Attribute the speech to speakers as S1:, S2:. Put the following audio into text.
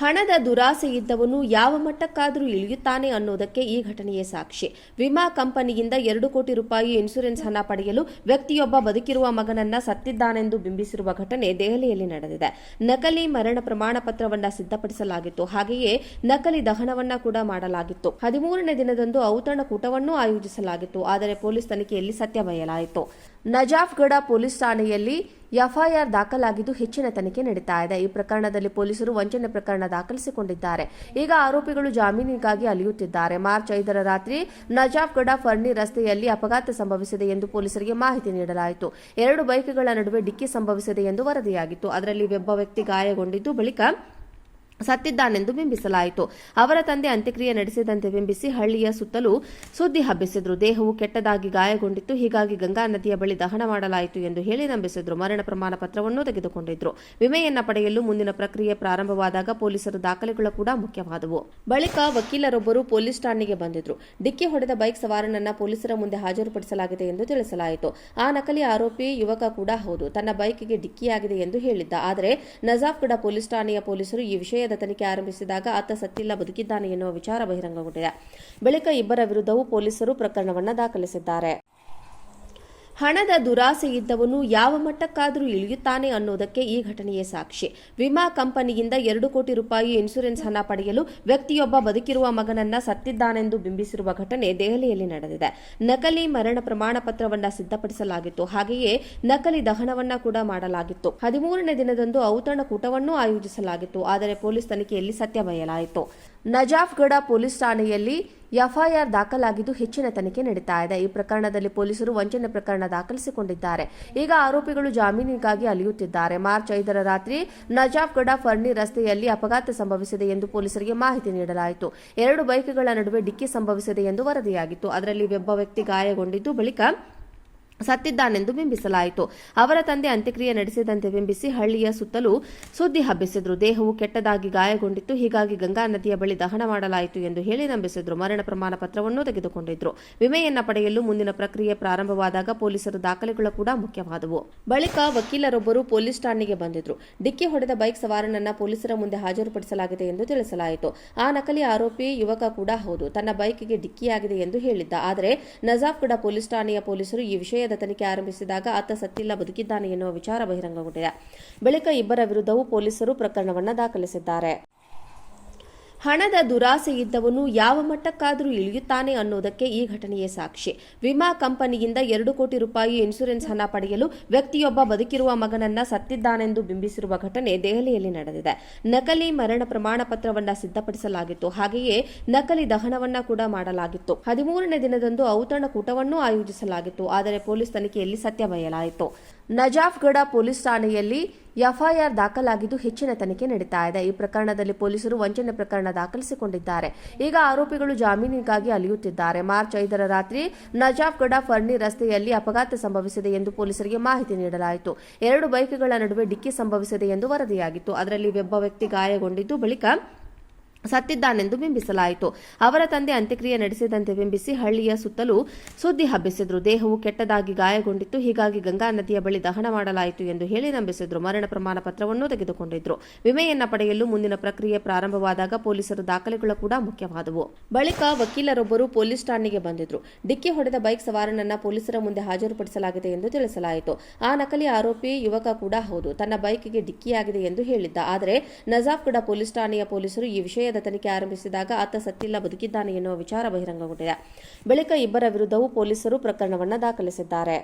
S1: ಹಣದ ದುರಾಸೆ ಇದ್ದವನು ಯಾವ ಮಟ್ಟಕ್ಕಾದರೂ ಇಳಿಯುತ್ತಾನೆ ಅನ್ನೋದಕ್ಕೆ ಈ ಘಟನೆಯೇ ಸಾಕ್ಷಿ. ವಿಮಾ ಕಂಪನಿಯಿಂದ ಎರಡು ಕೋಟಿ ರೂಪಾಯಿ ಇನ್ಸೂರೆನ್ಸ್ ಹಣ ಪಡೆಯಲು ವ್ಯಕ್ತಿಯೊಬ್ಬ ಬದುಕಿರುವ ಮಗನನ್ನ ಸತ್ತಿದ್ದಾನೆಂದು ಬಿಂಬಿಸಿರುವ ಘಟನೆ ದೆಹಲಿಯಲ್ಲಿ ನಡೆದಿದೆ. ನಕಲಿ ಮರಣ ಪ್ರಮಾಣ ಪತ್ರವನ್ನ ಸಿದ್ಧಪಡಿಸಲಾಗಿತ್ತು. ಹಾಗೆಯೇ ನಕಲಿ ದಹನವನ್ನ ಕೂಡ ಮಾಡಲಾಗಿತ್ತು. ಹದಿಮೂರನೇ ದಿನದಂದು ಔತಣಕೂಟವನ್ನೂ ಆಯೋಜಿಸಲಾಗಿತ್ತು. ಆದರೆ ಪೊಲೀಸ್ ತನಿಖೆಯಲ್ಲಿ ಸತ್ಯ ಬಯಲಾಯಿತು ನಜಾಫ್ಗಢ ಪೊಲೀಸ್ ಠಾಣೆಯಲ್ಲಿ ಎಫ್ಐಆರ್ ದಾಖಲಾಗಿದ್ದು ಹೆಚ್ಚಿನ ತನಿಖೆ ನಡೀತಾ ಇದೆ. ಈ ಪ್ರಕರಣದಲ್ಲಿ ಪೊಲೀಸರು ವಂಚನೆ ಪ್ರಕರಣ ದಾಖಲಿಸಿಕೊಂಡಿದ್ದಾರೆ. ಈಗ ಆರೋಪಿಗಳು ಜಾಮೀನಿಗಾಗಿ ಅಲಿಯುತ್ತಿದ್ದಾರೆ. ಮಾರ್ಚ್ ಐದರ ರಾತ್ರಿ ನಜಾಫ್ಗಢ ಫರ್ನಿ ರಸ್ತೆಯಲ್ಲಿ ಅಪಘಾತ ಸಂಭವಿಸಿದೆ ಎಂದು ಪೊಲೀಸರಿಗೆ ಮಾಹಿತಿ ನೀಡಲಾಯಿತು. ಎರಡು ಬೈಕ್ಗಳ ನಡುವೆ ಡಿಕ್ಕಿ ಸಂಭವಿಸಿದೆ ಎಂದು ವರದಿಯಾಗಿತ್ತು. ಅದರಲ್ಲಿ ಒಬ್ಬ ವ್ಯಕ್ತಿ ಗಾಯಗೊಂಡಿದ್ದು, ಬಳಿಕ ಸತ್ತಿದ್ದಾನೆಂದು ಬಿಂಬಿಸಲಾಯಿತು. ಅವರ ತಂದೆ ಅಂತ್ಯಕ್ರಿಯೆ ನಡೆಸಿದಂತೆ ಬಿಂಬಿಸಿ ಹಳ್ಳಿಯ ಸುತ್ತಲೂ ಸುದ್ದಿ ಹಬ್ಬಿಸಿದ್ರು. ದೇಹವು ಕೆಟ್ಟದಾಗಿ ಗಾಯಗೊಂಡಿತ್ತು. ಹೀಗಾಗಿ ಗಂಗಾ ನದಿಯ ಬಳಿ ದಹನ ಮಾಡಲಾಯಿತು ಎಂದು ಹೇಳಿ ನಂಬಿಸಿದ್ರು. ಮರಣ ಪ್ರಮಾಣ ಪತ್ರವನ್ನು ತೆಗೆದುಕೊಂಡಿದ್ರು. ವಿಮೆಯನ್ನ ಪಡೆಯಲು ಮುಂದಿನ ಪ್ರಕ್ರಿಯೆ ಪ್ರಾರಂಭವಾದಾಗ ಪೊಲೀಸರು ದಾಖಲೆಗಳು ಕೂಡ ಮುಖ್ಯವಾದವು. ಬಳಿಕ ವಕೀಲರೊಬ್ಬರು ಪೊಲೀಸ್ ಠಾಣೆಗೆ ಬಂದಿದ್ರು. ಡಿಕ್ಕಿ ಹೊಡೆದ ಬೈಕ್ ಸವಾರನನ್ನ ಪೊಲೀಸರ ಮುಂದೆ ಹಾಜರುಪಡಿಸಲಾಗಿದೆ ಎಂದು ತಿಳಿಸಲಾಯಿತು. ಆ ನಕಲಿ ಆರೋಪಿ ಯುವಕ ಕೂಡ ಹೌದು. ತನ್ನ ಬೈಕ್ಗೆ ಡಿಕ್ಕಿಯಾಗಿದೆ ಎಂದು ಹೇಳಿದ್ದ. ಆದರೆ ನಜಾಫ್ಗಢ ಪೊಲೀಸ್ ಠಾಣೆಯ ಪೊಲೀಸರು ಈ ವಿಷಯದ ತನಿಖೆ ಆರಂಭಿಸಿದಾಗ ಆತ ಸತ್ತಿಲ್ಲ ಬದುಕಿದ್ದಾನೆ ಎನ್ನುವ ವಿಚಾರ ಬಹಿರಂಗಗೊಂಡಿದೆ. ಬಳಿಕ ಇಬ್ಬರ ವಿರುದ್ಧವೂ ಪೊಲೀಸರು ಪ್ರಕರಣವನ್ನು ದಾಖಲಿಸಿದ್ದಾರೆ. ಹಣದ ದುರಾಸೆ ಇದ್ದವನು ಯಾವ ಮಟ್ಟಕ್ಕಾದರೂ ಇಳಿಯುತ್ತಾನೆ ಅನ್ನೋದಕ್ಕೆ ಈ ಘಟನೆಯೇ ಸಾಕ್ಷಿ. ವಿಮಾ ಕಂಪನಿಯಿಂದ ಎರಡು ಕೋಟಿ ರೂಪಾಯಿ ಇನ್ಸೂರೆನ್ಸ್ ಹಣ ಪಡೆಯಲು ವ್ಯಕ್ತಿಯೊಬ್ಬ ಬದುಕಿರುವ ಮಗನನ್ನ ಸತ್ತಿದ್ದಾನೆಂದು ಬಿಂಬಿಸಿರುವ ಘಟನೆ ದೆಹಲಿಯಲ್ಲಿ ನಡೆದಿದೆ. ನಕಲಿ ಮರಣ ಪ್ರಮಾಣ ಪತ್ರವನ್ನ ಸಿದ್ಧಪಡಿಸಲಾಗಿತ್ತು. ಹಾಗೆಯೇ ನಕಲಿ ದಹನವನ್ನ ಕೂಡ ಮಾಡಲಾಗಿತ್ತು. ಹದಿಮೂರನೇ ದಿನದಂದು ಔತಣಕೂಟವನ್ನೂ ಆಯೋಜಿಸಲಾಗಿತ್ತು. ಆದರೆ ಪೊಲೀಸ್ ತನಿಖೆಯಲ್ಲಿ ಸತ್ಯ ಬಯಲಾಯಿತು ನಜಾಫ್ಗಢ ಪೊಲೀಸ್ ಠಾಣೆಯಲ್ಲಿ ಎಫ್ಐಆರ್ ದಾಖಲಾಗಿದ್ದು ಹೆಚ್ಚಿನ ತನಿಖೆ ನಡೀತಾ ಇದೆ. ಈ ಪ್ರಕರಣದಲ್ಲಿ ಪೊಲೀಸರು ವಂಚನೆ ಪ್ರಕರಣ ದಾಖಲಿಸಿಕೊಂಡಿದ್ದಾರೆ. ಈಗ ಆರೋಪಿಗಳು ಜಾಮೀನಿಗಾಗಿ ಅಲಿಯುತ್ತಿದ್ದಾರೆ. ಮಾರ್ಚ್ ಐದರ ರಾತ್ರಿ ನಜಾಫ್ಗಢ ಫರ್ನಿ ರಸ್ತೆಯಲ್ಲಿ ಅಪಘಾತ ಸಂಭವಿಸಿದೆ ಎಂದು ಪೊಲೀಸರಿಗೆ ಮಾಹಿತಿ ನೀಡಲಾಯಿತು. ಎರಡು ಬೈಕ್ಗಳ ನಡುವೆ ಡಿಕ್ಕಿ ಸಂಭವಿಸಿದೆ ಎಂದು ವರದಿಯಾಗಿತ್ತು. ಅದರಲ್ಲಿ ಒಬ್ಬ ವ್ಯಕ್ತಿ ಗಾಯಗೊಂಡಿದ್ದು, ಬಳಿಕ ಸತ್ತಿದ್ದಾನೆಂದು ಬಿಂಬಿಸಲಾಯಿತು. ಅವರ ತಂದೆ ಅಂತ್ಯಕ್ರಿಯೆ ನಡೆಸಿದಂತೆ ಬಿಂಬಿಸಿ ಹಳ್ಳಿಯ ಸುತ್ತಲೂ ಸುದ್ದಿ ಹಬ್ಬಿಸಿದ್ರು. ದೇಹವು ಕೆಟ್ಟದಾಗಿ ಗಾಯಗೊಂಡಿತ್ತು. ಹೀಗಾಗಿ ಗಂಗಾ ನದಿಯ ಬಳಿ ದಹನ ಮಾಡಲಾಯಿತು ಎಂದು ಹೇಳಿ ನಂಬಿಸಿದ್ರು. ಮರಣ ಪ್ರಮಾಣ ಪತ್ರವನ್ನು ತೆಗೆದುಕೊಂಡಿದ್ರು. ವಿಮೆಯನ್ನ ಪಡೆಯಲು ಮುಂದಿನ ಪ್ರಕ್ರಿಯೆ ಪ್ರಾರಂಭವಾದಾಗ ಪೊಲೀಸರು ದಾಖಲೆಗಳು ಕೂಡ ಮುಖ್ಯವಾದವು. ಬಳಿಕ ವಕೀಲರೊಬ್ಬರು ಪೊಲೀಸ್ ಠಾಣೆಗೆ ಬಂದಿದ್ರು. ಡಿಕ್ಕಿ ಹೊಡೆದ ಬೈಕ್ ಸವಾರನನ್ನ ಪೊಲೀಸರ ಮುಂದೆ ಹಾಜರುಪಡಿಸಲಾಗಿದೆ ಎಂದು ತಿಳಿಸಲಾಯಿತು. ಆ ನಕಲಿ ಆರೋಪಿ ಯುವಕ ಕೂಡ ಹೌದು. ತನ್ನ ಬೈಕ್ಗೆ ಡಿಕ್ಕಿಯಾಗಿದೆ ಎಂದು ಹೇಳಿದ್ದ. ಆದರೆ ನಜಾಫ್ಗಢ ಪೊಲೀಸ್ ಠಾಣೆಯ ಪೊಲೀಸರು ಈ ವಿಷಯದ ತನಿಖೆ ಆರಂಭಿಸಿದಾಗ ಆತ ಸತ್ತಿಲ್ಲ ಬದುಕಿದ್ದಾನೆ ಎನ್ನುವ ವಿಚಾರ ಬಹಿರಂಗಗೊಂಡಿದೆ. ಬಳಿಕ ಇಬ್ಬರ ವಿರುದ್ಧವೂ ಪೊಲೀಸರು ಪ್ರಕರಣವನ್ನು ದಾಖಲಿಸಿದ್ದಾರೆ. ಹಣದ ದುರಾಸೆಯಿದ್ದವನು ಯಾವ ಮಟ್ಟಕ್ಕಾದರೂ ಇಳಿಯುತ್ತಾನೆ ಅನ್ನೋದಕ್ಕೆ ಈ ಘಟನೆಯೇ ಸಾಕ್ಷಿ. ವಿಮಾ ಕಂಪನಿಯಿಂದ ಎರಡು ಕೋಟಿ ರೂಪಾಯಿ ಇನ್ಸೂರೆನ್ಸ್ ಹಣ ಪಡೆಯಲು ವ್ಯಕ್ತಿಯೊಬ್ಬ ಬದುಕಿರುವ ಮಗನನ್ನ ಸತ್ತಿದ್ದಾನೆಂದು ಬಿಂಬಿಸಿರುವ ಘಟನೆ ದೆಹಲಿಯಲ್ಲಿ ನಡೆದಿದೆ. ನಕಲಿ ಮರಣ ಪ್ರಮಾಣ ಪತ್ರವನ್ನ ಸಿದ್ಧಪಡಿಸಲಾಗಿತ್ತು. ಹಾಗೆಯೇ ನಕಲಿ ದಹನವನ್ನ ಕೂಡ ಮಾಡಲಾಗಿತ್ತು. ಹದಿಮೂರನೇ ದಿನದಂದು ಔತಣಕೂಟವನ್ನೂ ಆಯೋಜಿಸಲಾಗಿತ್ತು. ಆದರೆ ಪೊಲೀಸ್ ತನಿಖೆಯಲ್ಲಿ ಸತ್ಯ ಬಯಲಾಯಿತು ನಜಾಫ್ಗಢ ಪೊಲೀಸ್ ಠಾಣೆಯಲ್ಲಿ ಎಫ್ಐಆರ್ ದಾಖಲಾಗಿದ್ದು ಹೆಚ್ಚಿನ ತನಿಖೆ ನಡೀತಾ ಇದೆ. ಈ ಪ್ರಕರಣದಲ್ಲಿ ಪೊಲೀಸರು ವಂಚನೆ ಪ್ರಕರಣ ದಾಖಲಿಸಿಕೊಂಡಿದ್ದಾರೆ. ಈಗ ಆರೋಪಿಗಳು ಜಾಮೀನಿಗಾಗಿ ಅಲಿಯುತ್ತಿದ್ದಾರೆ. ಮಾರ್ಚ್ ಐದರ ರಾತ್ರಿ ನಜಾಫ್ಗಢ ಫರ್ನಿ ರಸ್ತೆಯಲ್ಲಿ ಅಪಘಾತ ಸಂಭವಿಸಿದೆ ಎಂದು ಪೊಲೀಸರಿಗೆ ಮಾಹಿತಿ ನೀಡಲಾಯಿತು. ಎರಡು ಬೈಕ್ಗಳ ನಡುವೆ ಡಿಕ್ಕಿ ಸಂಭವಿಸಿದೆ ಎಂದು ವರದಿಯಾಗಿತ್ತು. ಅದರಲ್ಲಿ ಒಬ್ಬ ವ್ಯಕ್ತಿ ಗಾಯಗೊಂಡಿದ್ದು ಬಳಿಕ ಸತ್ತಿದ್ದಾನೆಂದು ಬಿಂಬಿಸಲಾಯಿತು. ಅವರ ತಂದೆ ಅಂತ್ಯಕ್ರಿಯೆ ನಡೆಸಿದಂತೆ ಬಿಂಬಿಸಿ ಹಳ್ಳಿಯ ಸುತ್ತಲೂ ಸುದ್ದಿ ಹಬ್ಬಿಸಿದ್ರು. ದೇಹವು ಕೆಟ್ಟದಾಗಿ ಗಾಯಗೊಂಡಿತ್ತು. ಹೀಗಾಗಿ ಗಂಗಾ ನದಿಯ ಬಳಿ ದಹನ ಮಾಡಲಾಯಿತು ಎಂದು ಹೇಳಿ ನಂಬಿಸಿದ್ರು. ಮರಣ ಪ್ರಮಾಣ ಪತ್ರವನ್ನು ತೆಗೆದುಕೊಂಡಿದ್ರು. ವಿಮೆಯನ್ನ ಪಡೆಯಲು ಮುಂದಿನ ಪ್ರಕ್ರಿಯೆ ಪ್ರಾರಂಭವಾದಾಗ ಪೊಲೀಸರ ದಾಖಲೆಗಳು ಕೂಡ ಮುಖ್ಯವಾದವು. ಬಳಿಕ ವಕೀಲರೊಬ್ಬರು ಪೊಲೀಸ್ ಠಾಣೆಗೆ ಬಂದಿದ್ರು. ಡಿಕ್ಕಿ ಹೊಡೆದ ಬೈಕ್ ಸವಾರನನ್ನ ಪೊಲೀಸರ ಮುಂದೆ ಹಾಜರುಪಡಿಸಲಾಗಿದೆ ಎಂದು ತಿಳಿಸಲಾಯಿತು. ಆ ನಕಲಿ ಆರೋಪಿ ಯುವಕ ಕೂಡ ಹೌದು. ತನ್ನ ಬೈಕ್ಗೆ ಡಿಕ್ಕಿಯಾಗಿದೆ ಎಂದು ಹೇಳಿದ್ದ. ಆದರೆ ನಜಾಫ್ಗಡ ಪೊಲೀಸ್ ಠಾಣೆಯ ಪೊಲೀಸರು ಈ ವಿಷಯದ ತನಿಖೆ ಆರಂಭಿಸಿದಾಗ ಆತ ಸತ್ತಿಲ್ಲ ಬದುಕಿದ್ದಾನೆ ಎನ್ನುವ ವಿಚಾರ ಬಹಿರಂಗಗೊಂಡಿದೆ. ಬಳಿಕ ಇಬ್ಬರ ವಿರುದ್ಧವೂ ಪೊಲೀಸರು ಪ್ರಕರಣವನ್ನು ದಾಖಲಿಸಿದ್ದಾರೆ.